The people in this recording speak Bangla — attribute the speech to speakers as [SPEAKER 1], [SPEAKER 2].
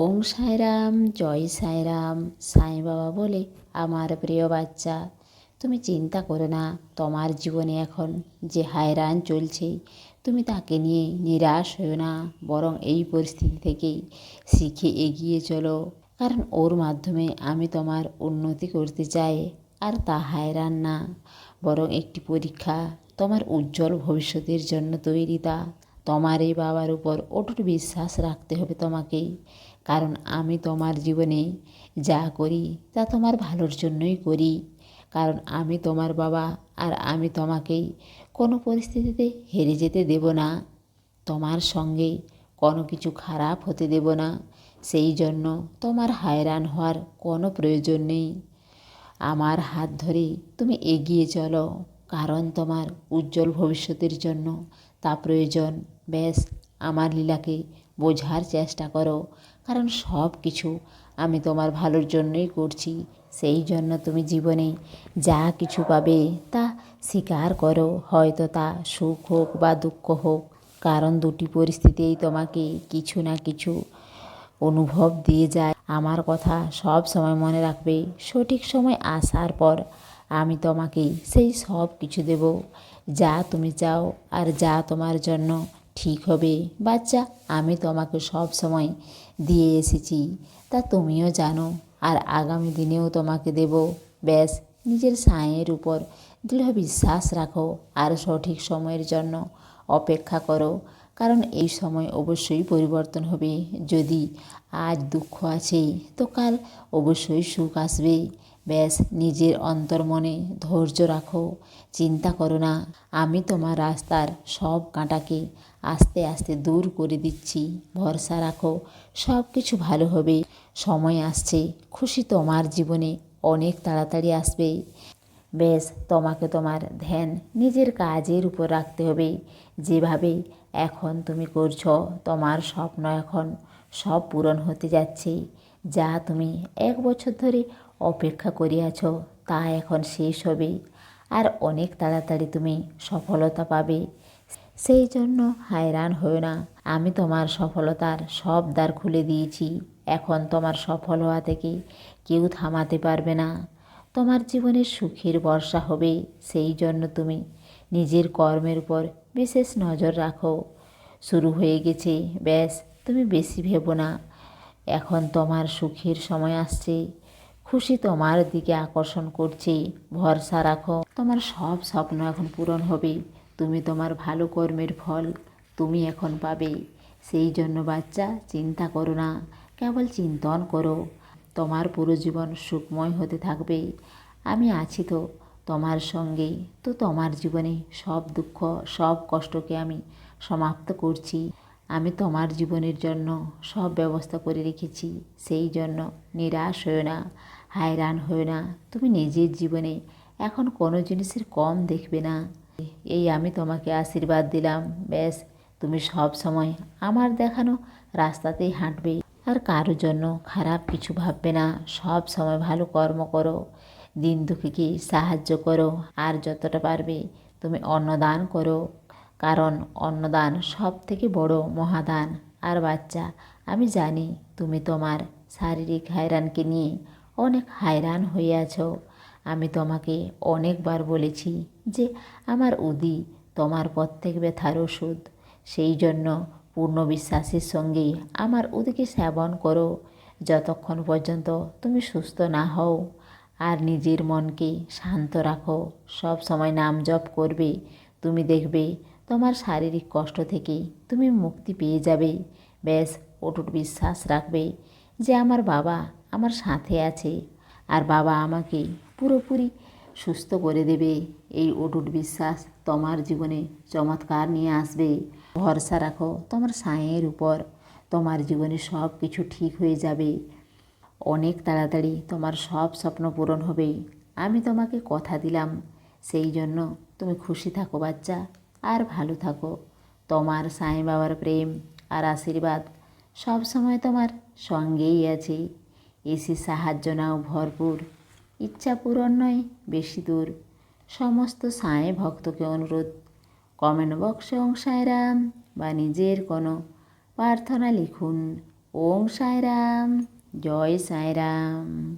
[SPEAKER 1] ওং সাইরাম, জয় সাইরাম, সাই বাবা বলে আমার প্রিয় বাচ্চা। তুমি চিন্তা করো না, তোমার জীবনে এখন যে হায়রান চলছে, তুমি তাকে নিয়ে নিরাশ হও না, বরং এই পরিস্থিতি থেকেই শিখে এগিয়ে চলো। কারণ ওর মাধ্যমে আমি তোমার উন্নতি করতে চাই, আর তা হায়রান না, বরং একটি পরীক্ষা, তোমার উজ্জ্বল ভবিষ্যতের জন্য তৈরি তা। তোমার এই বাবার উপর অটুট বিশ্বাস রাখতে হবে তোমাকেই। কারণ আমি তোমার জীবনে যা করি, তা তোমার ভালোর জন্যই করি। কারণ আমি তোমার বাবা, আর আমি তোমাকেই কোনো পরিস্থিতিতে হেরে যেতে দেব না। তোমার সঙ্গে কোনো কিছু খারাপ হতে দেব না। সেই জন্য তোমার হায়রান হওয়ার কোনো প্রয়োজন নেই। আমার হাত ধরে তুমি এগিয়ে চলো। কারণ তোমার উজ্জ্বল ভবিষ্যতের জন্য। তা প্রয়োজন। ব্যাস, আমার লীলাকে বোঝার চেষ্টা করো। কারণ সব কিছু আমি তোমার ভালোর জন্যই করছি। সেই জন্য তুমি জীবনে যা কিছু পাবে তা স্বীকার করো। হয়তো তা সুখ হোক বা দুঃখ হোক। কারণ দুটি পরিস্থিতিই তোমাকে কিছু না কিছু অনুভব দিয়ে যায়। আমার কথা সব সময় মনে রাখবে। সঠিক সময় আসার পর আমি তোমাকে সেই সব কিছু দেব। যা তুমি চাও আর যা তোমার জন্য ঠিক হবে। বাচ্চা, আমি তোমাকে সব সময় দিয়ে এসেছি, তা তুমিও জানো। আর আগামী দিনেও তোমাকে দেব। ব্যাস, নিজের সায়ের উপর দৃঢ় বিশ্বাস রাখো আর সঠিক সময়ের জন্য অপেক্ষা করো। কারণ এই সময় অবশ্যই পরিবর্তন হবে। যদি আজ দুঃখ আছে তো কাল অবশ্যই সুখ আসবে ব্যাস, নিজের অন্তর্মনে ধৈর্য রাখো, চিন্তা করো না। আমি তোমার রাস্তার সব কাঁটাকে আস্তে আস্তে দূর করে দিচ্ছি। ভরসা রাখো সব কিছু ভালো হবে। সময় আসছে, খুশি তোমার জীবনে অনেক তাড়াতাড়ি আসবে। বেশ তোমাকে তোমার ধ্যান নিজের কাজের উপর রাখতে হবে। যেভাবে এখন তুমি করছ, তোমার স্বপ্ন এখন সব পূরণ হতে যাচ্ছে। যা তুমি এক বছর ধরে অপেক্ষা করিয়াছ, তা এখন শেষ হবে। আর অনেক তাড়াতাড়ি তুমি সফলতা পাবে। সেই জন্য হায়রান হও না। আমি তোমার সফলতার সব দ্বার খুলে দিয়েছি। এখন তোমার সফল হওয়া থেকে কেউ থামাতে পারবে না। তোমার জীবনে সুখের বর্ষা হবে। সেই জন্য তুমি নিজের কর্মের উপর বিশেষ নজর রাখো। শুরু হয়ে গেছে। ব্যাস, তুমি বেশি ভেবো না। এখন তোমার সুখের সময় আসছে। খুশি তোমার দিকে আকর্ষণ করছে। ভরসা রাখো, তোমার সব স্বপ্ন এখন পূরণ হবে। তুমি তোমার ভালো কর্মের ফল তুমি এখন পাবে। সেই জন্য বাচ্চা, চিন্তা করো না, কেবল চিন্তন করো। তোমার পুরো জীবন সুখময় হতে থাকবে। আমি আছি তো তোমার সঙ্গে। তো তোমার জীবনে সব দুঃখ, সব কষ্টকে আমি সমাপ্ত করছি। আমি তোমার জীবনের জন্য সব ব্যবস্থা করে রেখেছি। সেই জন্য নিরাশ হও না। হায়রান হও না। তুমি নিজের জীবনে এখন কোনো জিনিসের কম দেখবে না। এই আমি তোমাকে আশীর্বাদ দিলাম। ব্যাস, তুমি সব সময় আমার দেখানো রাস্তাতেই হাঁটবে। আর কারোর জন্য খারাপ কিছু ভাববে না। সব সময় ভালো কর্ম করো। দিন দুঃখীকে সাহায্য করো। আর যতটা পারবে তুমি অন্নদান করো। কারণ অন্নদান সব থেকে বড় মহাদান। আর বাচ্চা, আমি জানি তুমি তোমার শারীরিক হায়রানকে নিয়ে অনেক হায়রান হয়ে আছো আমি তোমাকে অনেকবার বলেছি যে আমার উদি তোমার প্রত্যেক ব্যথার ওষুধ। সেই জন্য পূর্ণ বিশ্বাসের সঙ্গে আমার উদিকে সেবন করো। যতক্ষণ পর্যন্ত তুমি সুস্থ না হও আর নিজের মনকে শান্ত রাখো, সব সময় নাম জপ করবে, তুমি দেখবে তোমার শারীরিক কষ্ট থেকে তুমি মুক্তি পেয়ে যাবে। ব্যাস, অটুট বিশ্বাস রাখবে যে আমার বাবা আমার সাথে আছে। আর বাবা আমাকে পুরোপুরি সুস্থ করে দেবে। এই অটুট বিশ্বাস তোমার জীবনে চমৎকার নিয়ে আসবে। ভরসা রাখো তোমার সাঁয়ের উপর। তোমার জীবনে সব কিছু ঠিক হয়ে যাবে। অনেক তাড়াতাড়ি তোমার সব স্বপ্ন পূরণ হবে। আমি তোমাকে কথা দিলাম। সেই জন্য তুমি খুশি থাকো বাচ্চা। আর ভালো থাকো। তোমার সাঁই বাবার প্রেম আর আশীর্বাদ সব সময় তোমার সঙ্গেই আছে। এসে সাহায্য নাও ভরপুর। ইচ্ছা পূরণ নয়, বেশি দূর। সমস্ত সাঁয়ে ভক্তকে অনুরোধ। কমেন্ট বক্সে ওং সাঁয়রাম বা নিজের কোনো প্রার্থনা লিখুন। ওং সাঁয়রাম জয় সাঁইরাম।